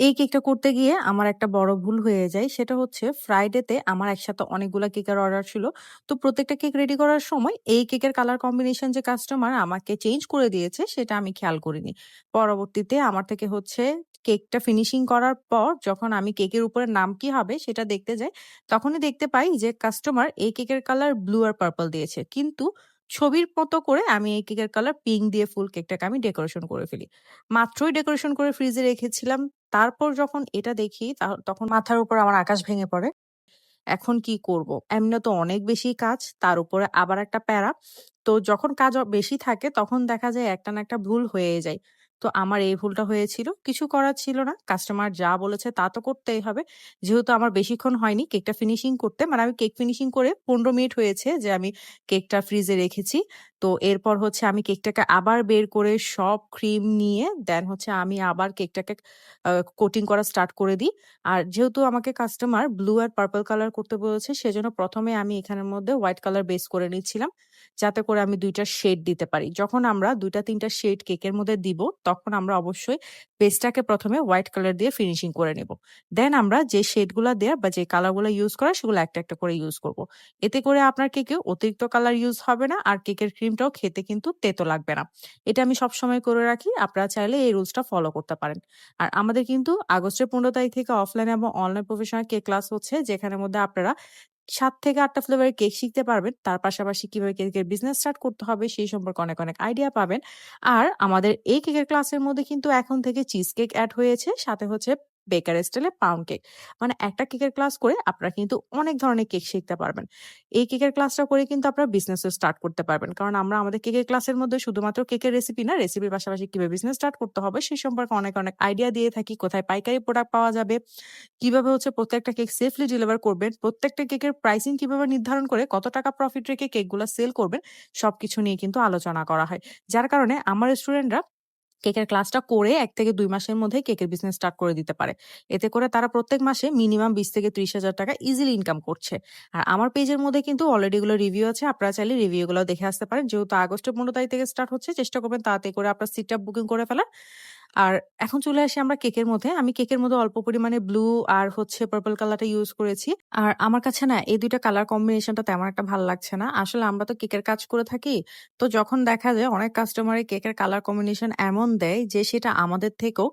এই কেকটা করতে গিয়ে আমার একটা বড় ভুল হয়ে যায়। সেটা হচ্ছে ফ্রাইডেতে আমার একসাথে অনেকগুলো কেকের অর্ডার ছিল। তো প্রত্যেকটা কেক রেডি করার সময় এই কেকের কালার কম্বিনেশন যে কাস্টমার আমাকে চেঞ্জ করে দিয়েছে সেটা আমি খেয়াল করিনি। পরবর্তীতে আমার থেকে হচ্ছে কেকটা ফিনিশিং করার পর যখন আমি কেকের উপরে নাম কি হবে সেটা দেখতে যাই, তখনই দেখতে পাই যে কাস্টমার এই কেকের কালার ব্লু আর পার্পল দিয়েছে। কিন্তু ছবির মতো করে আমি এই কেকের কালার পিঙ্ক দিয়ে ফুল কেকটাকে আমি ডেকোরেশন করে ফেলি। মাত্রই ডেকোরেশন করে ফ্রিজে রেখেছিলাম। তারপর যখন এটা দেখি তখন মাথার উপর আমার আকাশ ভেঙে পড়ে। এখন কি করব? এমনি তো অনেক বেশি কাজ, তার উপরে আবার একটা প্যারা। তো যখন কাজ বেশি থাকে তখন দেখা যায় একটা না একটা ভুল হয়ে যায়। তো আমার এই ভুলটা হয়েছিল। কিছু করার ছিল না। কাস্টমার যা বলেছে তা তো করতেই হবে। যেহেতু আমার বেশিক্ষণ হয়নি কেকটা ফিনিশিং করতে। মানে আমি কেক ফিনিশিং করে ১৫ মিনিট হয়েছে যে আমি কেকটা ফ্রিজে রেখেছি। তো এরপর হচ্ছে আমি কেকটাকে আবার বের করে সব ক্রিম নিয়ে দেন হচ্ছে আমি আবার কেকটাকে কোটিং করা স্টার্ট করে দিই। আর যেহেতু আমাকে কাস্টমার ব্লু আর পার্পল কালার করতে বলেছে সেজন্য প্রথমে আমি এখানের মধ্যে হোয়াইট কালার বেস করে নিচ্ছিলাম। যাতে করে আমি দুইটা শেড দিতে পারি। যখন আমরা দুইটা তিনটা শেড কেকের মধ্যে দিব তখন আমরা অবশ্যই বেসটাকে প্রথমে হোয়াইট কালার দিয়ে ফিনিশিং করে নিব। দেন আমরা যে শেডগুলা দেয়া বা যে কালারগুলা ইউজ করা সেগুলো একটা, একটা করে ইউজ করব। এতে করে আপনার কেকে অতিরিক্ত কালার ইউজ হবে না আর কেকের ক্রিমটাও খেতে কিন্তু তেতো লাগবে না। এটা আমি সবসময় করে রাখি। আপনারা চাইলে এই রুলসটা ফলো করতে পারেন। আর আমাদের কিন্তু আগস্টের ১৫ তারিখ থেকে অফলাইন এবং অনলাইন প্রফেশনাল কেক ক্লাস হচ্ছে যেখানের মধ্যে আপনারা সাত থেকে ৮ টা ফ্লেভারের কেক শিখতে পারবেন। তার পাশাপাশি কীভাবে কেকের বিজনেস স্টার্ট করতে হবে সেই সম্পর্কে অনেক, অনেক আইডিয়া পাবেন। আর আমাদের এই কেকের ক্লাসের মধ্যে কিন্তু এখন থেকে চিজ কেক অ্যাড হয়েছে। সাথে হচ্ছে বেকার স্টাইলে পাউন্ড কেক। মানে একটা কেকের ক্লাস করে আপনারা কিন্তু অনেক ধরনের কেক শিখতে পারবেন। এই কেকের ক্লাসটা করে কিন্তু আপনারা বিজনেসও স্টার্ট করতে পারবেন। কারণ আমরা আমাদের কেকের ক্লাসের মধ্যে শুধুমাত্র কেকের রেসিপি না, রেসিপির পাশাপাশি কীভাবে বিজনেস স্টার্ট করতে হবে সে সম্পর্কে অনেক, অনেক আইডিয়া দিয়ে থাকি। কোথায় পাইকারি প্রোডাক্ট পাওয়া যাবে, কীভাবে হচ্ছে প্রত্যেকটা কেক সেফলি ডেলিভার করবেন, প্রত্যেকটা কেকের প্রাইসিং কীভাবে নির্ধারণ করে কত টাকা প্রফিট রেখে কেকগুলা সেল করবেন, সবকিছু নিয়ে কিন্তু আলোচনা করা হয়। যার কারণে আমার স্টুডেন্টরা কেকের ক্লাসটা করে এক থেকে দুই মাসের মধ্যে কেকের বিজনেস স্টার্ট করে দিতে পারে। এতে করে তারা প্রত্যেক মাসে মিনিমাম ২০ থেকে ৳৩০,০০০ ইজিলি ইনকাম করছে। আর আমার পেজের মধ্যে কিন্তু অলরেডি এগুলো রিভিউ আছে। আপনারা চাইলে রিভিউ গুলো দেখে আসতে পারেন। যেহেতু আগস্টের ১৫ তারিখ থেকে স্টার্ট হচ্ছে চেষ্টা করবেন তাতে করে আপনার সিটটা বুকিং করে ফেলার। আর এখন চলে আসি আমরা কেকের মধ্যে। আমি কেকের মধ্যে অল্প পরিমাণে ব্লু আর হচ্ছে পার্পল কালারটা ইউজ করেছি। আর আমার কাছে না, এই দুইটা কালার কম্বিনেশনটা তেমন একটা ভালো লাগছে না। আসলে আমরা তো কেকের কাজ করে থাকি। তো যখন দেখা যায়, অনেক কাস্টমারে কেকের কালার কম্বিনেশন এমন দেয় যে, সেটা আমাদের থেকেও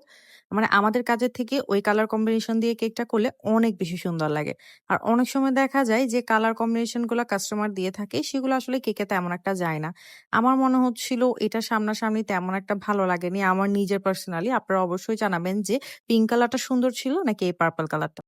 মানে আমাদের কাজের থেকে ওই কালার কম্বিনেশন দিয়ে কেকটা করলে অনেক বেশি সুন্দর লাগে। আর অনেক সময় দেখা যায় যে কালার কম্বিনেশনগুলো কাস্টমার দিয়ে থাকে, সেগুলো আসলে কেকে তেমন একটা যায় না। আমার মনে হচ্ছিল এটা সামনাসামনি তেমন একটা ভালো লাগেনি আমার নিজের পার্সোনালি। আপনারা অবশ্যই জানাবেন যে পিঙ্ক কালারটা সুন্দর ছিল নাকি এই পার্পল কালারটা?